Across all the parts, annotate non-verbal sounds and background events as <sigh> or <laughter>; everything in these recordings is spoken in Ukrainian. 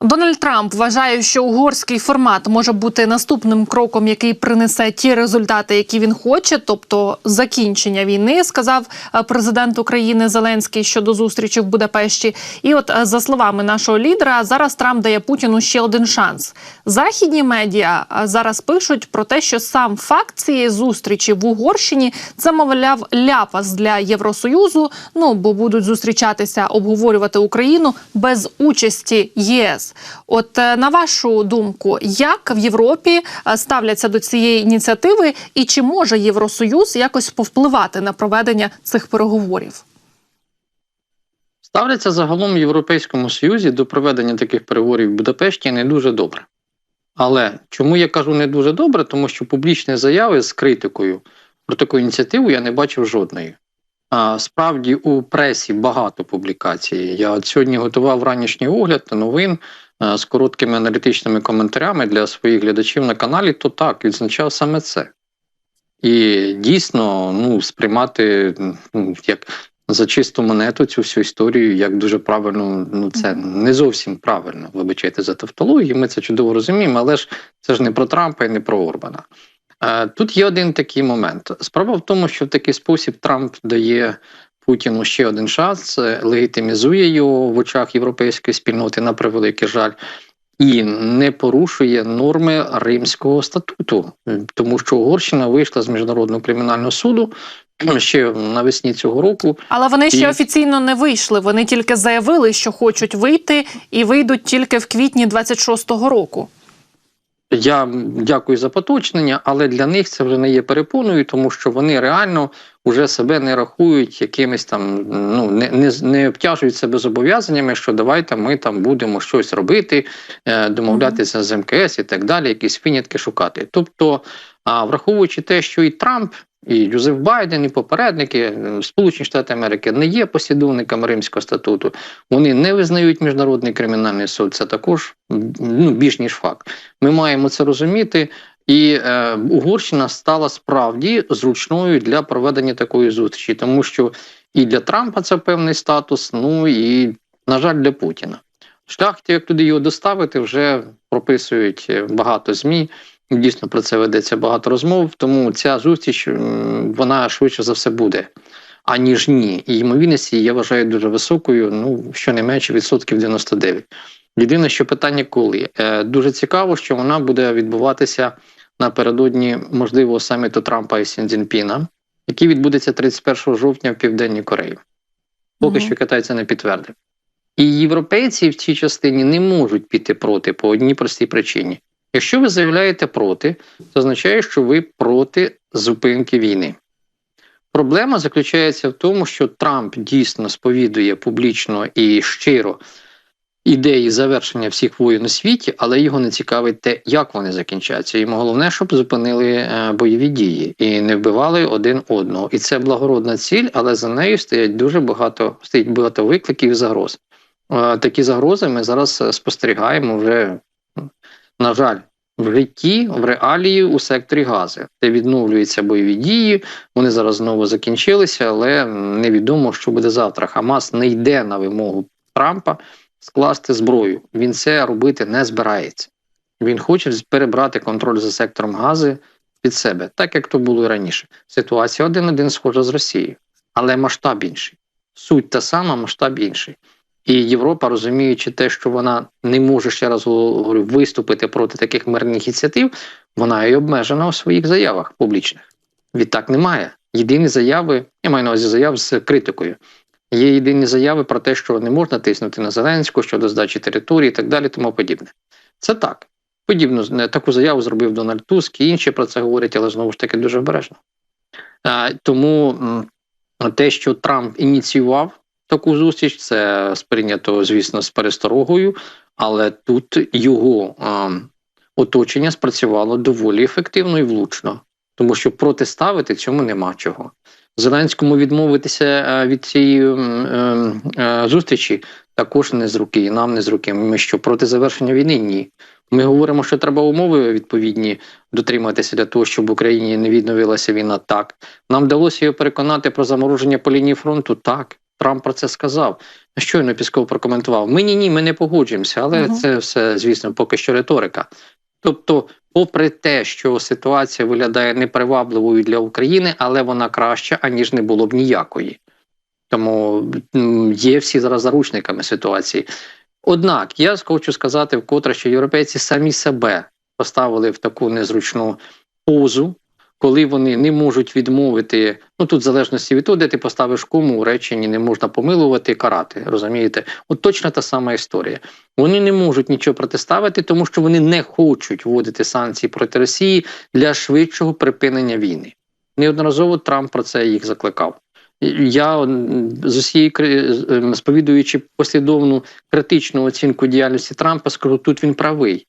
Дональд Трамп вважає, що угорський формат може бути наступним кроком, який принесе ті результати, які він хоче, тобто закінчення війни, сказав е, президент України Зеленський щодо зустрічі в Будапешті. І от е, за словами нашого лідера, зараз Трамп дає Путіну ще один шанс. Західні медіа е, зараз пишуть про те, що сам факт цієї зустрічі в Угорщині це мовляв ляпас для Євросоюзу. Ну бо будуть зустрічатися, обговорювати Україну без участі ЄС. От е, на вашу думку, як в Європі е, ставляться до цієї ініціативи, і чи може Євросоюз якось повпливати на проведення цих переговорів? Ставляться загалом в Європейському Союзі до проведення таких переговорів в Будапешті не дуже добре. Але чому я кажу не дуже добре? Тому що публічні заяви з критикою про таку ініціативу я не бачив жодної. А справді у пресі багато публікацій. Я от сьогодні готував ранішній огляд новин е, з короткими аналітичними коментарями для своїх глядачів на каналі, то так відзначав саме це. І дійсно ну, сприймати ну, як за чисту монету цю всю історію, як дуже правильно, ну це не зовсім правильно, вибачайте за тавтологію, ми це чудово розуміємо, але ж це ж не про Трампа і не про Орбана. Тут є один такий момент. Справа в тому, що в такий спосіб Трамп дає Путіну ще один шанс, е, легітимізує його в очах європейської спільноти на превеликий жаль. І не порушує норми Римського статуту, тому що Угорщина вийшла з міжнародного кримінального суду ще навесні цього року. Але вони ще офіційно не вийшли. Вони тільки заявили, що хочуть вийти, і вийдуть тільки в квітні 26-го року. Я дякую за поточнення, але для них це вже не є перепоною, тому що вони реально вже себе не рахують якимись там, ну не, не, не обтяжують себе зобов'язаннями, що давайте ми там будемо щось робити, е, домовлятися з МКС і так далі, якісь винятки шукати. Тобто, а, враховуючи те, що і Трамп, і Юзеф Байден, і попередники е, Сполучені Штати Америки не є послідовниками Римського статуту, вони не визнають міжнародний кримінальний суд. Це також ну, більш ніж факт. Ми маємо це розуміти. І е, Угорщина стала справді зручною для проведення такої зустрічі, тому що і для Трампа це певний статус, ну і, на жаль, для Путіна. Шлях, як туди його доставити, вже прописують е, багато ЗМІ. Дійсно про це ведеться багато розмов. Тому ця зустріч вона швидше за все буде, аніж ні. І ймовірність я вважаю дуже високою, ну щонайменше відсотків 99. Єдине, що питання коли. Е, дуже цікаво, що вона буде відбуватися напередодні можливого саміту Трампа і Сінзінпіна, який відбудеться 31 жовтня в Південній Кореї. Поки Мгм. що Китай це не підтвердив. І європейці в цій частині не можуть піти проти по одній простій причині. Якщо ви заявляєте проти, це означає, що ви проти зупинки війни. Проблема заключається в тому, що Трамп дійсно сповідує публічно і щиро ідеї завершення всіх воєн у світі, але його не цікавить те, як вони закінчаться. Йому головне, щоб зупинили е, бойові дії і не вбивали один одного. І це благородна ціль, але за нею стоять дуже багато стоїть багато викликів і загроз. Е, Такі загрози ми зараз е, спостерігаємо вже, на жаль, в житті, в реалії у секторі Гази, де відновлюються бойові дії. Вони зараз знову закінчилися, але невідомо, що буде завтра. Хамас не йде на вимогу Трампа скласти зброю. Він це робити не збирається. Він хоче перебрати контроль за сектором Гази під себе, так як то було і раніше. Ситуація один-один схожа з Росією, але масштаб інший. Суть та сама, масштаб інший. І Європа, розуміючи те, що вона не може ще раз говорю, виступити проти таких мирних ініціатив, вона і обмежена у своїх заявах публічних. Відтак немає. Єдині заяви, я маю на увазі заяв з критикою. Є єдині заяви про те, що не можна тиснути на Зеленського щодо здачі території і так далі, тому подібне. Це так. Подібну з- таку заяву зробив Дональд Туск, і інші про це говорять, але знову ж таки дуже обережно. Тому те, що Трамп ініціював таку зустріч, це сприйнято, звісно, з пересторогою, але тут його а, оточення спрацювало доволі ефективно і влучно, тому що протиставити цьому нема чого. Зеленському відмовитися від цієї е, е, зустрічі також не з руки, і нам не з руки. Ми що проти завершення війни? Ні. Ми говоримо, що треба умови відповідні дотриматися для того, щоб в Україні не відновилася війна. Так нам вдалося його переконати про замороження по лінії фронту. Так Трамп про це сказав. Щойно Пісков прокоментував: Ми ні, ні, ми не погоджуємося, але Мгм. це все, звісно, поки що риторика. Тобто, попри те, що ситуація виглядає непривабливою для України, але вона краща, аніж не було б ніякої. Тому є всі зараз заручниками ситуації. Однак я хочу сказати вкотре, що європейці самі себе поставили в таку незручну позу, коли вони не можуть відмовити. Ну тут в залежності від того, де ти поставиш кому у не можна помилувати і карати. Розумієте? От точно та сама історія. Вони не можуть нічого протиставити, тому що вони не хочуть вводити санкції проти Росії для швидшого припинення війни. Неодноразово Трамп про це їх закликав. Я з усієї ем, сповідуючи послідовну критичну оцінку діяльності Трампа, скажу, тут він правий.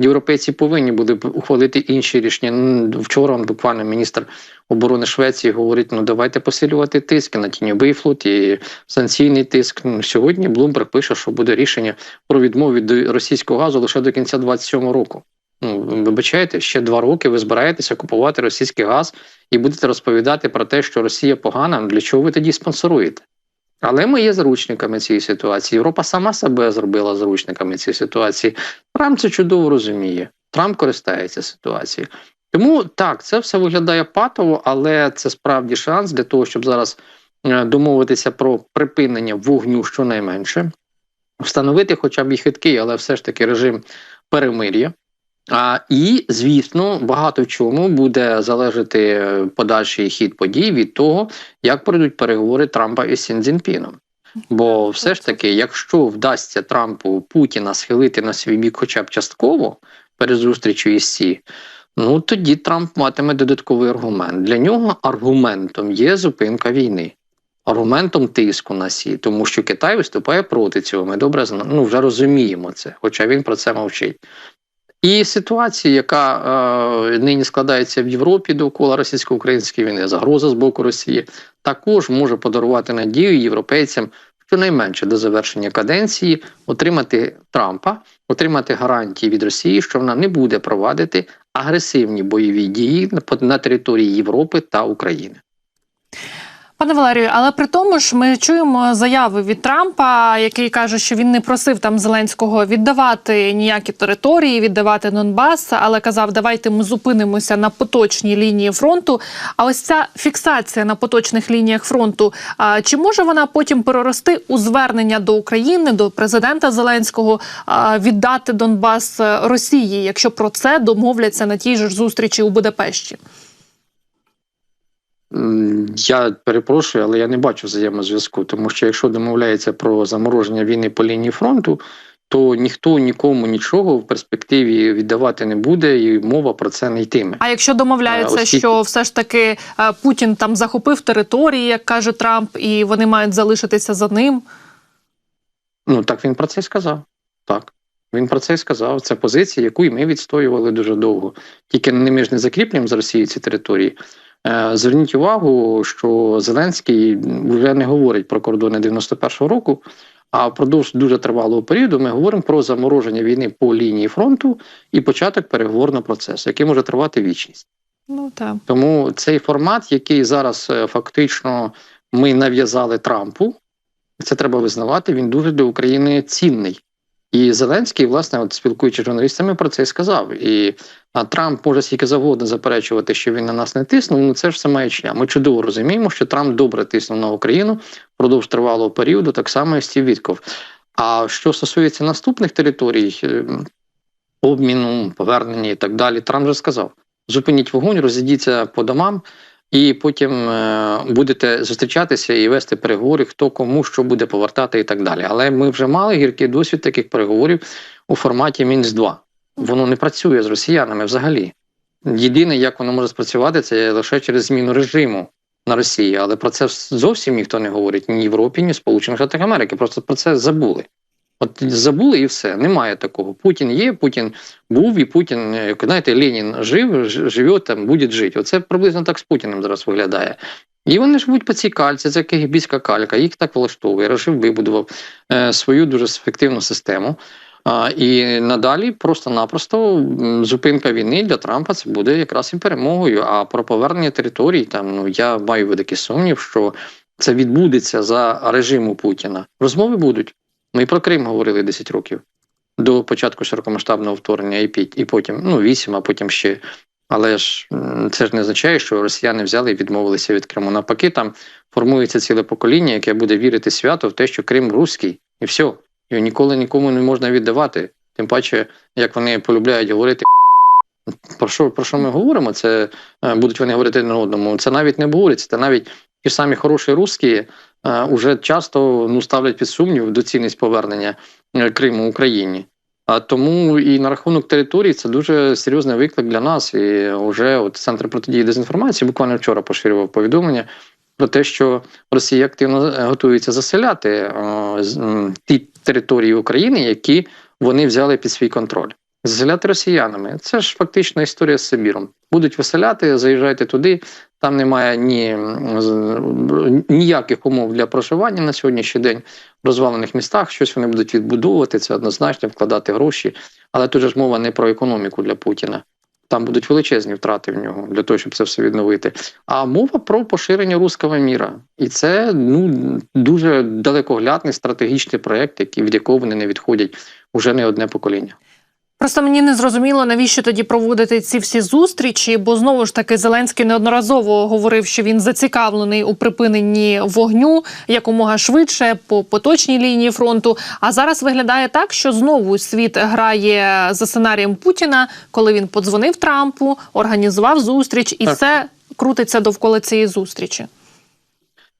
Європейці повинні були ухвалити інші рішення. Вчора буквально міністр оборони Швеції говорить: ну давайте посилювати тиск на тіньовий флот і санкційний тиск. Сьогодні Блумберг пише, що буде рішення про відмову від російського газу лише до кінця 27 року. Ну, вибачайте, ще два роки ви збираєтеся купувати російський газ і будете розповідати про те, що Росія погана. Для чого ви тоді спонсоруєте? Але ми є заручниками цієї ситуації. Європа сама себе зробила заручниками цієї ситуації. Трамп це чудово розуміє. Трамп користається ситуацією. Тому так, це все виглядає патово, але це справді шанс для того, щоб зараз е, домовитися про припинення вогню щонайменше, встановити хоча б і хиткий, але все ж таки режим перемир'я. А, і, звісно, багато в чому буде залежати е, подальший хід подій від того, як пройдуть переговори Трампа із Сін Цзіньпіном. Бо все ж таки, якщо вдасться Трампу Путіна схилити на свій бік хоча б частково перед зустрічю із Сі, ну тоді Трамп матиме додатковий аргумент. Для нього аргументом є зупинка війни, аргументом тиску на Сі, тому що Китай виступає проти цього. Ми добре зна- ну, вже розуміємо це, хоча він про це мовчить. І ситуація, яка е, нині складається в Європі довкола російсько-української війни, загроза з боку Росії, також може подарувати надію європейцям щонайменше до завершення каденції отримати Трампа, отримати гарантії від Росії, що вона не буде провадити агресивні бойові дії на, території Європи та України. Пане Валерію, але при тому ж ми чуємо заяви від Трампа, який каже, що він не просив там Зеленського віддавати ніякі території, віддавати Донбас, але казав, давайте ми зупинимося на поточній лінії фронту. А ось ця фіксація на поточних лініях фронту, а, чи може вона потім перерости у звернення до України, до президента Зеленського віддати Донбас Росії, якщо про це домовляться на тій ж зустрічі у Будапешті? Я перепрошую, але я не бачу взаємозв'язку, тому що якщо домовляється про замороження війни по лінії фронту, то ніхто нікому нічого в перспективі віддавати не буде, і мова про це не йтиме. А якщо домовляються, Е, оскільки- що все ж таки е, Путін там захопив території, як каже Трамп, і вони мають залишитися за ним. Ну так він про це сказав. Так. Він про це й сказав. Це позиція, яку і ми відстоювали дуже довго. Тільки не ми ж не закріплюємо з Росії ці території. Е, Зверніть увагу, що Зеленський вже не говорить про кордони 91-го року, а впродовж дуже тривалого періоду ми говоримо про замороження війни по лінії фронту і початок переговорного процесу, який може тривати вічність. Ну так. Тому цей формат, який зараз е, фактично ми нав'язали Трампу, це треба визнавати. Він дуже для України цінний. І Зеленський, власне, от спілкуючись з журналістами, про це і сказав. І а Трамп може скільки завгодно заперечувати, що він на нас не тиснув. Ну це ж все маячня. Ми чудово розуміємо, що Трамп добре тиснув на Україну впродовж тривалого періоду, так само і Стів Вітков. А що стосується наступних територій, е, обміну, повернення і так далі, Трамп вже сказав: зупиніть вогонь, розійдіться по домам. І потім е, будете зустрічатися і вести переговори, хто кому що буде повертати і так далі. Але ми вже мали гіркий досвід таких переговорів у форматі Мінськ 2 Воно не працює з росіянами взагалі. Єдине, як воно може спрацювати, це лише через зміну режиму на Росії. Але про це зовсім ніхто не говорить ні в Європі, ні в Сполучених Штатах Америки. Просто про це забули. От забули і все. Немає такого. Путін є, Путін був, і Путін, як знаєте, Ленін жив, живе там, буде жити. Оце приблизно так з Путіним зараз виглядає. І вони живуть по цій кальці, це кегібійська калька, їх так влаштовує. Режим вибудував е, свою дуже ефективну систему. А, і надалі просто-напросто зупинка війни для Трампа це буде якраз і перемогою. А про повернення територій там ну я маю великий сумнів, що це відбудеться за режиму Путіна. Розмови будуть. Ми і про Крим говорили 10 років до початку широкомасштабного вторгнення, і, потім, ну, 8, а потім ще. Але ж це ж не означає, що росіяни взяли і відмовилися від Криму. Навпаки, там формується ціле покоління, яке буде вірити свято в те, що Крим руський, і все. Його ніколи нікому не можна віддавати. Тим паче, як вони полюбляють говорити. Про що, про що ми говоримо? Це е, будуть вони говорити один одному. Це навіть не обговорюється. Це навіть ж самі хороші русські е, уже часто ну, ставлять під сумнів доцільність повернення е, Криму Україні. А тому і на рахунок території це дуже серйозний виклик для нас. І вже от центр протидії дезінформації буквально вчора поширював повідомлення про те, що Росія активно е, готується заселяти е, м, ті території України, які вони взяли під свій контроль. Заселяти росіянами. Це ж фактично історія з Сибіром. Будуть виселяти, заїжджайте туди. Там немає ні ніяких умов для проживання на сьогоднішній день в розвалених містах. Щось вони будуть відбудовувати, це однозначно, вкладати гроші. Але тут же ж мова не про економіку для Путіна. Там будуть величезні втрати в нього для того, щоб це все відновити. А мова про поширення руського міра. І це ну дуже далекоглядний стратегічний проект, від якого вони не відходять уже не одне покоління. Просто мені не зрозуміло, навіщо тоді проводити ці всі зустрічі, бо знову ж таки Зеленський неодноразово говорив, що він зацікавлений у припиненні вогню якомога швидше по поточній лінії фронту. А зараз виглядає так, що знову світ грає за сценарієм Путіна, коли він подзвонив Трампу, організував зустріч, і Так. все крутиться довкола цієї зустрічі.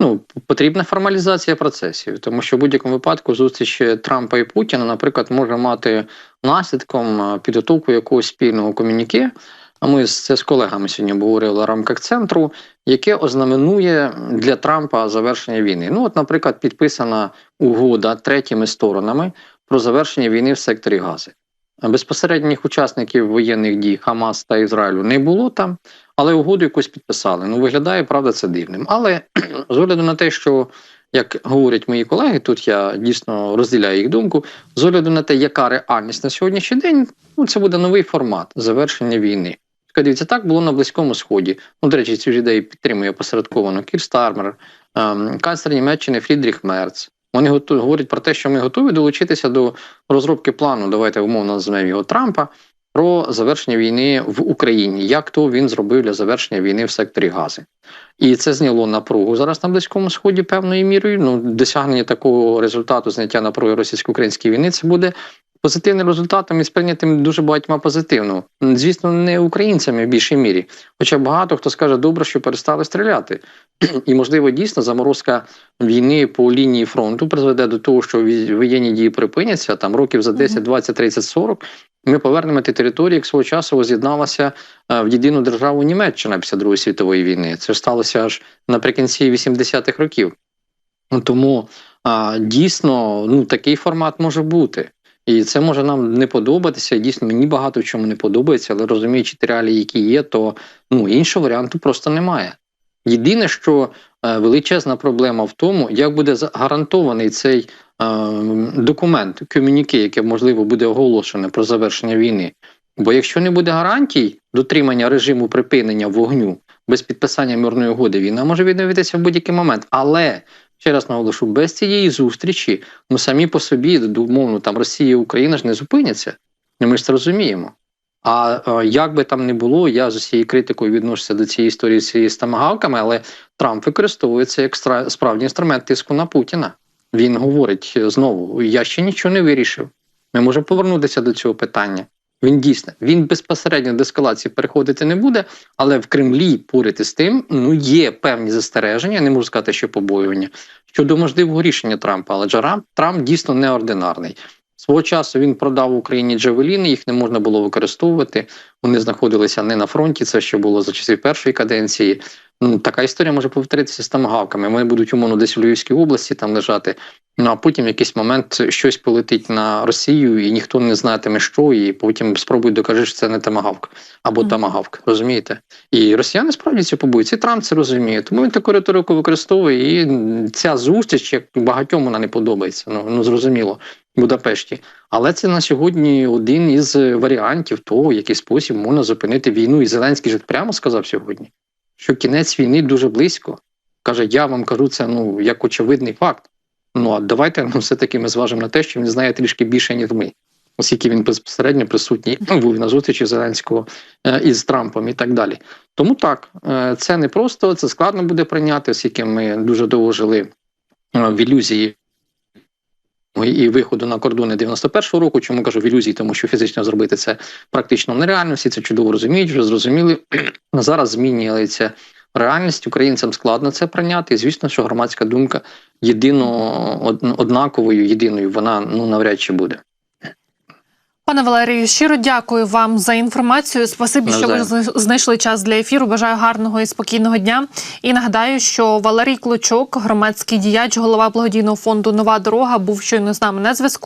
Ну, потрібна формалізація процесів, тому що в будь-якому випадку зустріч Трампа і Путіна, наприклад, може мати наслідком е, підготовку якогось спільного комюніке. А ми це з колегами сьогодні обговорили в рамках центру, яке ознаменує для Трампа завершення війни. Ну, от, наприклад, підписана угода третіми сторонами про завершення війни в секторі Гази. Безпосередніх учасників воєнних дій Хамас та Ізраїлю не було там, але угоду якусь підписали. Ну, виглядає, правда, це дивним. Але <clears throat> з огляду на те, що як говорять мої колеги, тут я дійсно розділяю їх думку. З огляду на те, яка реальність на сьогоднішній день, ну це буде новий формат завершення війни. Дивіться, так було на Близькому Сході. Ну, до речі, цю ж ідею підтримує посередковано Кір Стармер, ем, канцлер Німеччини Фрідріх Мерц. Вони говорять про те, що ми готові долучитися до розробки плану. Давайте умовно назвемо його Трампа про завершення війни в Україні. Як то він зробив для завершення війни в секторі Гази? І це зняло напругу зараз на близькому сході певною мірою. Ну, досягнення такого результату зняття напруги російсько-української війни це буде позитивним результатом і сприйнятим дуже багатьма позитивно. Звісно, не українцями в більшій мірі. Хоча багато хто скаже, добре, що перестали стріляти. <clears throat> І, можливо, дійсно заморозка війни по лінії фронту призведе до того, що воєнні дії припиняться там років за 10, 20, 30, 40. Ми повернемо ті території, як свого часу з'єдналася е, в єдину державу Німеччина після Другої світової війни. Це ж сталося аж наприкінці 80-х років. Тому а, дійсно ну, такий формат може бути. І це може нам не подобатися. Дійсно, мені багато в чому не подобається, але розуміючи ті реалії, які є, то ну, іншого варіанту просто немає. Єдине, що е, величезна проблема в тому, як буде гарантований цей е, документ, комюніке, яке можливо буде оголошене про завершення війни. Бо якщо не буде гарантій дотримання режиму припинення вогню без підписання мирної угоди, війна може відновитися в будь-який момент. Але ще раз наголошу, без цієї зустрічі, ну самі по собі, умовно, там Росія і Україна ж не зупиняться. Ну, Ми ж це розуміємо. А е, як би там не було, я з усією критикою відношуся до цієї історії з цією з тамагавками, але Трамп використовує це як справді інструмент тиску на Путіна. Він говорить е, знову: я ще нічого не вирішив. Ми можемо повернутися до цього питання. Він дійсно він безпосередньо до ескалації переходити не буде, але в Кремлі поряд із тим ну є певні застереження, не можу сказати, що побоювання щодо можливого рішення Трампа. Але Джарам Трамп дійсно неординарний. Свого часу він продав Україні Джавеліни, їх не можна було використовувати. Вони знаходилися не на фронті. Це ще було за часів першої каденції. Така історія може повторитися з тамагавками. Вони будуть умовно десь у Львівській області там лежати. Ну а потім в якийсь момент щось полетить на Росію, і ніхто не знатиме, що, і потім спробують докажи, що це не тамагавк або Мгм. тамагавк. Розумієте? І росіяни справді це побоюються. І Трамп це розуміє. Тому він таку риторику використовує. І ця зустріч, як багатьом вона не подобається. Ну, ну зрозуміло. в Будапешті, але це на сьогодні один із варіантів того, в який спосіб можна зупинити війну. І Зеленський ж прямо сказав сьогодні, що кінець війни дуже близько. каже: Я вам кажу це ну як очевидний факт. Ну а давайте ну, все-таки ми зважимо на те, що він знає трішки більше, ніж ми, оскільки він безпосередньо присутній був на зустрічі Зеленського е, із Трампом і так далі. Тому так, е, це не просто, це складно буде прийняти, оскільки ми дуже довго жили е, в ілюзії і виходу на кордони 91-го року. Чому кажу в ілюзії? Тому що фізично зробити це практично нереально. Всі це чудово розуміють, вже зрозуміли. <clears throat> Зараз змінюється реальність. Українцям складно це прийняти. І звісно, що громадська думка єдино однаковою, єдиною вона ну навряд чи буде. Пане Валерію, щиро дякую вам за інформацію. Спасибі, що ви знайшли час для ефіру. Бажаю гарного і спокійного дня. І нагадаю, що Валерій Клочок, громадський діяч, голова благодійного фонду Нова дорога, був щойно з нами на зв'язку.